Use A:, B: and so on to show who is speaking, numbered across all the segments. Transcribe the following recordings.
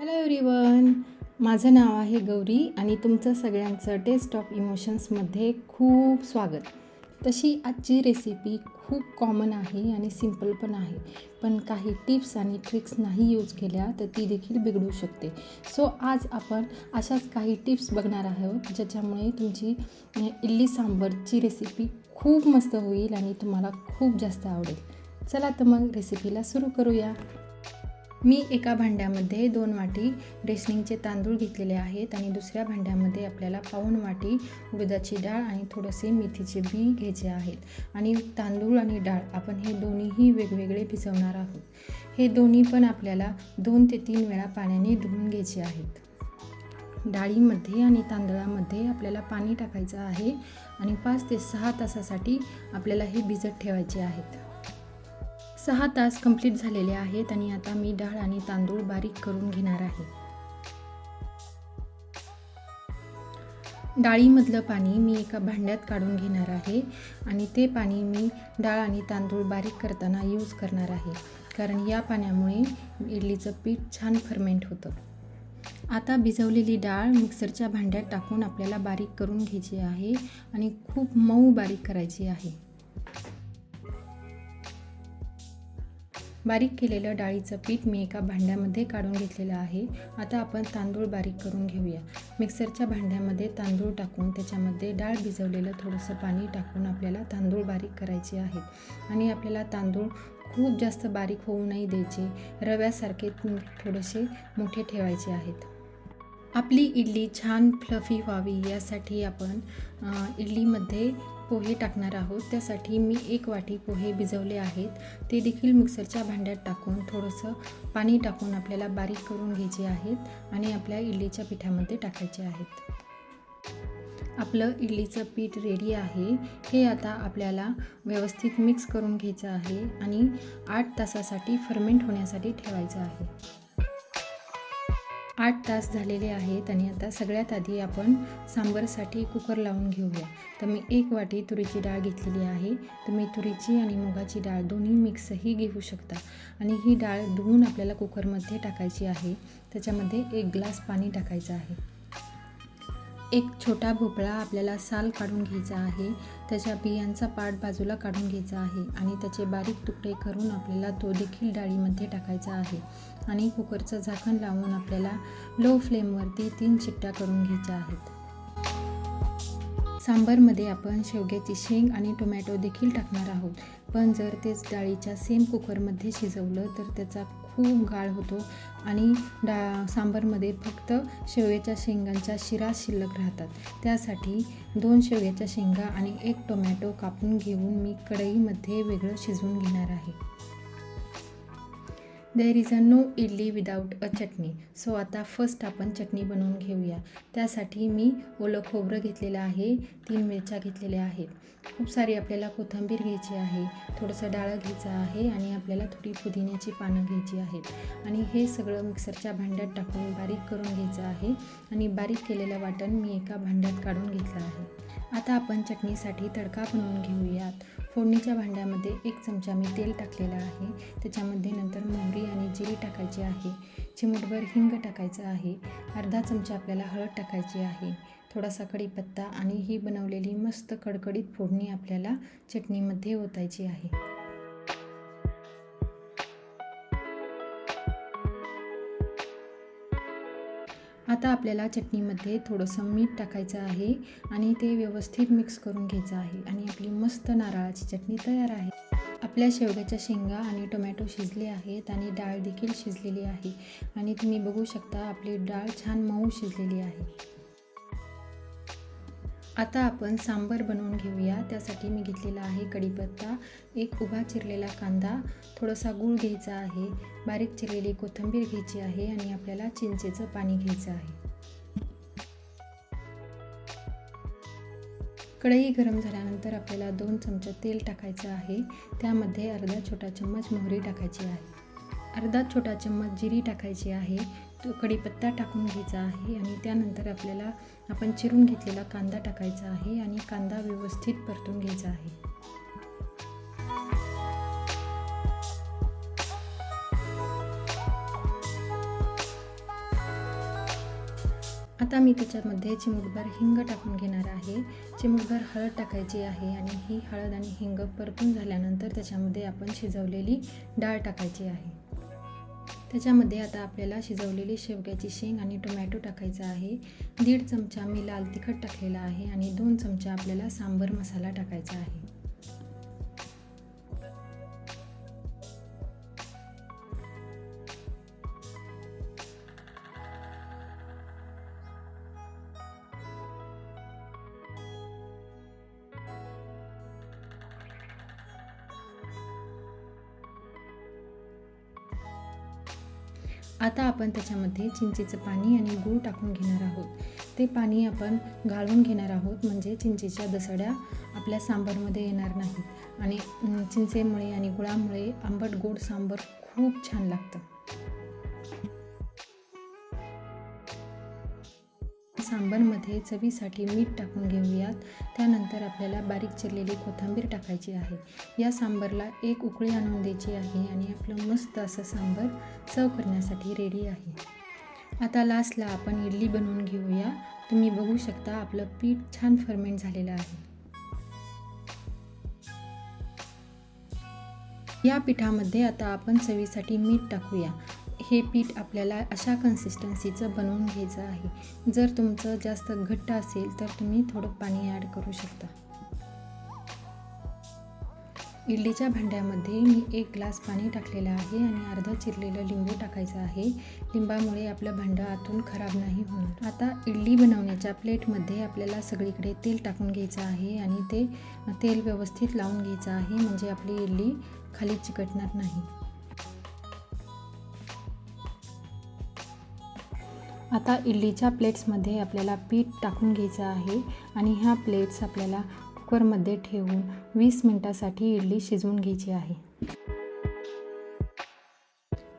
A: Hello everyone माझं नाव आहे गौरी आणि तुमचं सगळ्यांचं टेस्ट ऑफ इमोशन्समध्ये खूप स्वागत. तशी आजची रेसिपी खूप कॉमन आहे आणि सिंपल पण आहे. पण काही टिप्स आणि ट्रिक्स नाही यूज केल्या तर ती देखील बिघडू शकते. सो आज आपण अशाच काही टिप्स बघणार आहोत ज्याच्यामुळे तुमची इडली सांबरची रेसिपी खूप मस्त होईल आणि तुम्हाला खूप जास्त आवडेल. चला तर मग रेसिपीला सुरू करूया. मी एका भांड्यामध्ये दोन वाटी रेशनिंगचे तांदूळ घेतलेले आहेत आणि दुसऱ्या भांड्यामध्ये आपल्याला पाऊण वाटी उडदाची डाळ आणि थोडेसे मेथीचे बी घ्यायचे आहेत. आणि तांदूळ आणि डाळ आपण हे दोन्हीही वेगवेगळे भिजवणार आहोत. हे दोन्ही पण आपल्याला दोन ते तीन वेळा पाण्याने धुवून घ्यायचे आहेत. डाळीमध्ये आणि तांदळामध्ये आपल्याला पाणी टाकायचं आहे आणि पाच ते सहा तासासाठी आपल्याला हे भिजत ठेवायचे आहेत. सहा तास कंप्लीट झालेले आहेत आणि आता मी डाळ आणि तांदूळ बारीक करून घेणार आहे. डाळीमधलं पाणी मी एका भांड्यात काढून घेणार आहे आणि ते पाणी मी डाळ आणि तांदूळ बारीक करताना यूज करणार आहे. कारण या पाण्यामुळे इडलीचं पीठ छान फर्मेंट होतं. आता भिजवलेली डाळ मिक्सरच्या भांड्यात टाकून आपल्याला बारीक करून घ्यायची आहे आणि खूप मऊ बारीक करायची आहे. बारीक केलेलं डाळीचं पीठ मी एका भांड्यामध्ये काढून घेतलेलं आहे. आता आपण तांदूळ बारीक करून घेऊया. मिक्सरच्या भांड्यामध्ये तांदूळ टाकून त्याच्यामध्ये डाळ भिजवलेलं थोडंसं पाणी टाकून आपल्याला तांदूळ बारीक करायचे आहेत. आणि आपल्याला तांदूळ खूप जास्त बारीक होऊ नाही द्यायचे. रव्यासारखे थोडेसे मोठे ठेवायचे आहेत. आपली इडली छान फ्लफी व्हावी यासाठी आपण इडलीमध्ये पोहे टाकणार आहोत. त्यासाठी मी एक वाटी पोहे भिजवले आहेत. ते देखील मिक्सरच्या भांड्यात टाकून थोडंसं पाणी टाकून आपल्याला बारीक करून घ्यायचे आहेत आणि आपल्या इडलीच्या पिठामध्ये टाकायचे आहेत. आपलं इडलीचं पीठ रेडी आहे. हे आता आपल्याला व्यवस्थित मिक्स करून घ्यायचं आहे आणि आठ तासासाठी फर्मेंट होण्यासाठी ठेवायचं आहे. आठ तास झालेले आहेत आणि आता सगळ्यात आधी आपण सांबरसाठी कुकर लावून घेऊया. तर मी एक वाटी तुरीची डाळ घेतलेली आहे. तुम्ही तुरीची आणि मुगाची डाळ दोन्ही मिक्सही घेऊ शकता. आणि ही डाळ धुवून आपल्याला कुकरमध्ये टाकायची आहे. त्याच्यामध्ये एक ग्लास पाणी टाकायचं आहे. एक छोटा भोपळा आपल्याला साल काढून घ्यायचा आहे. त्याच्या बियांचा पाट बाजूला काढून घ्यायचा आहे आणि त्याचे बारीक तुकडे करून आपल्याला तो देखील डाळीमध्ये टाकायचा आहे. आणि कुकरचं झाकण लावून आपल्याला लो फ्लेमवरती तीन शिट्ट्या करून घ्यायच्या आहेत. सांबरमध्ये आपण शेवग्याची शेंग आणि टोमॅटो देखील टाकणार आहोत. पण जर तेच डाळीच्या सेम कुकरमध्ये शिजवलं तर त्याचा खूप गाळ होतो आणि डा सांबारमध्ये फक्त शेवग्याच्या शेंगांच्या शिरा शिल्लक राहतात. त्यासाठी दोन शेवग्याच्या शेंगा आणि एक टोमॅटो कापून घेऊन मी कढईमध्ये वेगळं शिजवून घेणार आहे. There is a no idli without a chutney so आता फर्स्ट आपण चटणी बनवून घेऊया. त्यासाठी मी ओलं खोबरं घेतलेलं आहे तीन मिरच्या घेतलेल्या आहेत. खूप सारी आपल्याला कोथिंबीर घ्यायची आहे थोडंसं डाळं घ्यायचं आहे आणि आपल्याला थोडी पुदिन्याची पानं घ्यायची आहेत. आणि हे सगळं मिक्सरच्या भांड्यात टाकून बारीक करून घ्यायचं आहे आणि बारीक केलेलं वाटण मी एका भांड्यात काढून घेतलं आहे. आता आपण चटणीसाठी तडका बनवून घेऊयात. फोडणीच्या भांड्यामध्ये एक चमचा मी तेल टाकलेलं आहे. त्याच्यामध्ये नंतर मोहरी आणि जिरी टाकायची आहे. चिमूटभर हिंग टाकायचं आहे. अर्धा चमचा आपल्याला हळद टाकायची आहे. थोडासा कढीपत्ता आणि ही बनवलेली मस्त कडकडीत फोडणी आपल्याला चटणीमध्ये ओतायची आहे. आता आपल्याला चटणीमध्ये थोडंसं मीठ टाकायचं आहे आणि ते व्यवस्थित मिक्स करून घ्यायचं आहे आणि आपली मस्त नारळाची चटणी तयार आहे. आपल्या शेवग्याच्या शेंगा आणि टोमॅटो शिजले आहेत आणि डाळ देखील शिजलेली आहे आणि तुम्ही बघू शकता आपली डाळ छान मऊ शिजलेली आहे. आता आपण सांबर बनवून घेऊया. त्यासाठी मी घेतलेला आहे कढीपत्ता. एक उभा चिरलेला कांदा. थोडासा गूळ घ्यायचा आहे. बारीक चिरलेली कोथिंबीर घ्यायची आहे आणि आपल्याला चिंचेचं पाणी घ्यायचं आहे. कढई गरम झाल्यानंतर आपल्याला दोन चमचे तेल टाकायचं आहे. त्यामध्ये अर्धा छोटा चम्मच मोहरी टाकायची आहे. अर्धा छोटा चम्मच जिरी टाकायची आहे. कढीपत्ता टाकून घ्यायचा आहे आणि त्यानंतर आपल्याला आपण चिरून घेतलेला कांदा टाकायचा आहे आणि कांदा व्यवस्थित परतून घ्यायचा आहे. आता मी त्याच्यामध्ये चिमुटभर हिंग टाकून घेणार आहे. चिमुटभर हळद टाकायची आहे आणि ही हळद आणि हिंग परतून झाल्यानंतर त्याच्यामध्ये आपण शिजवलेली डाळ टाकायची आहे. त्याच्यामध्ये आता आपल्याला शिजवलेली शेवग्याची शेंग आणि टोमॅटो टाकायचा आहे. दीड चमचा मी लाल तिखट टाकलेला आहे आणि दोन चमचा आपल्याला सांबर मसाला टाकायचा आहे. आता आपण त्याच्यामध्ये चिंचेचं पाणी आणि गूळ टाकून घेणार आहोत. ते पाणी आपण घालून घेणार आहोत म्हणजे चिंचेच्या दसड्या आपल्या सांबारमध्ये येणार नाहीत. आणि चिंचेमुळे आणि गुळामुळे आंबट गोड सांबर खूप छान लागतं. सांबारमध्ये चवीसाठी मीठ टाकून घेऊयात. त्यानंतर आपल्याला बारीक चिरलेली कोथिंबीर टाकायची आहे. या सांबारला एक उकळी आणून द्यायची आहे आणि आपलं मस्त असं सांबार सर्व करण्यासाठी रेडी आहे. आता लास्टला आपण इडली बनवून घेऊया. तुम्ही बघू शकता आपलं पीठ छान फर्मेंट झालेलं आहे. या पिठामध्ये आता आपण चवीसाठी मीठ टाकूया. हे पीठ आपल्याला अशा कन्सिस्टन्सीचं बनवून घ्यायचं आहे. जर तुमचं जास्त घट्ट असेल तर तुम्ही थोडं पाणी ॲड करू शकता. इडलीच्या भांड्यामध्ये मी एक ग्लास पाणी टाकलेलं आहे आणि अर्धा चिरलेलं लिंबू टाकायचं आहे. लिंबामुळे आपलं भांडं आतून खराब नाही होणार. आता इडली बनवण्याच्या प्लेटमध्ये आपल्याला सगळीकडे तेल टाकून घ्यायचं आहे आणि ते तेल व्यवस्थित लावून घ्यायचं आहे. म्हणजे आपली इडली खाली चिकटणार नाही. आता इडलीच्या प्लेट्समध्ये आपल्याला पीठ टाकून घ्यायचं आहे आणि ह्या प्लेट्स आपल्याला कुकरमध्ये ठेवून वीस मिनटासाठी इडली शिजवून घ्यायची आहे.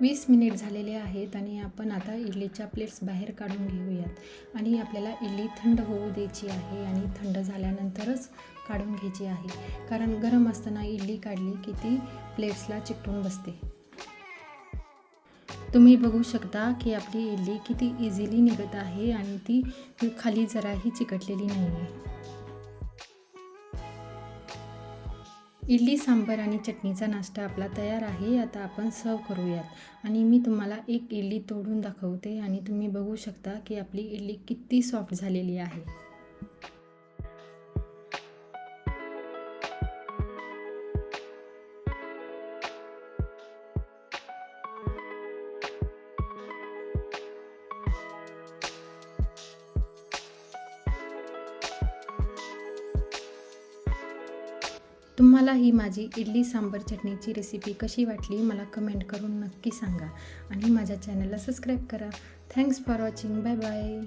A: वीस मिनिट झालेले आहेत आणि आपण आता इडलीच्या प्लेट्स बाहेर काढून घेऊयात. आणि आपल्याला इडली थंड होऊ द्यायची आहे आणि थंड झाल्यानंतरच काढून घ्यायची आहे. कारण गरम असताना इडली काढली की ती प्लेट्सला चिकटून बसते. तुम्ही बघू शकता की आपली इडली किती इझिली निघत आहे आणि ती खाली जराही चिकटलेली नाही आहे इडली सांबार आणि चटणीचा नाश्ता आपला तयार आहे. आता आपण सर्व करूयात. आणि मी तुम्हाला एक इडली तोडून दाखवते आणि तुम्ही बघू शकता की आपली इडली किती सॉफ्ट झालेली आहे. तुम्हाला ही माझी इडली सांबर चटणीची रेसिपी कशी वाटली मला कमेंट करून नक्की सांगा. आणि माझ्या चॅनलला सबस्क्राईब करा. Thanks for watching bye bye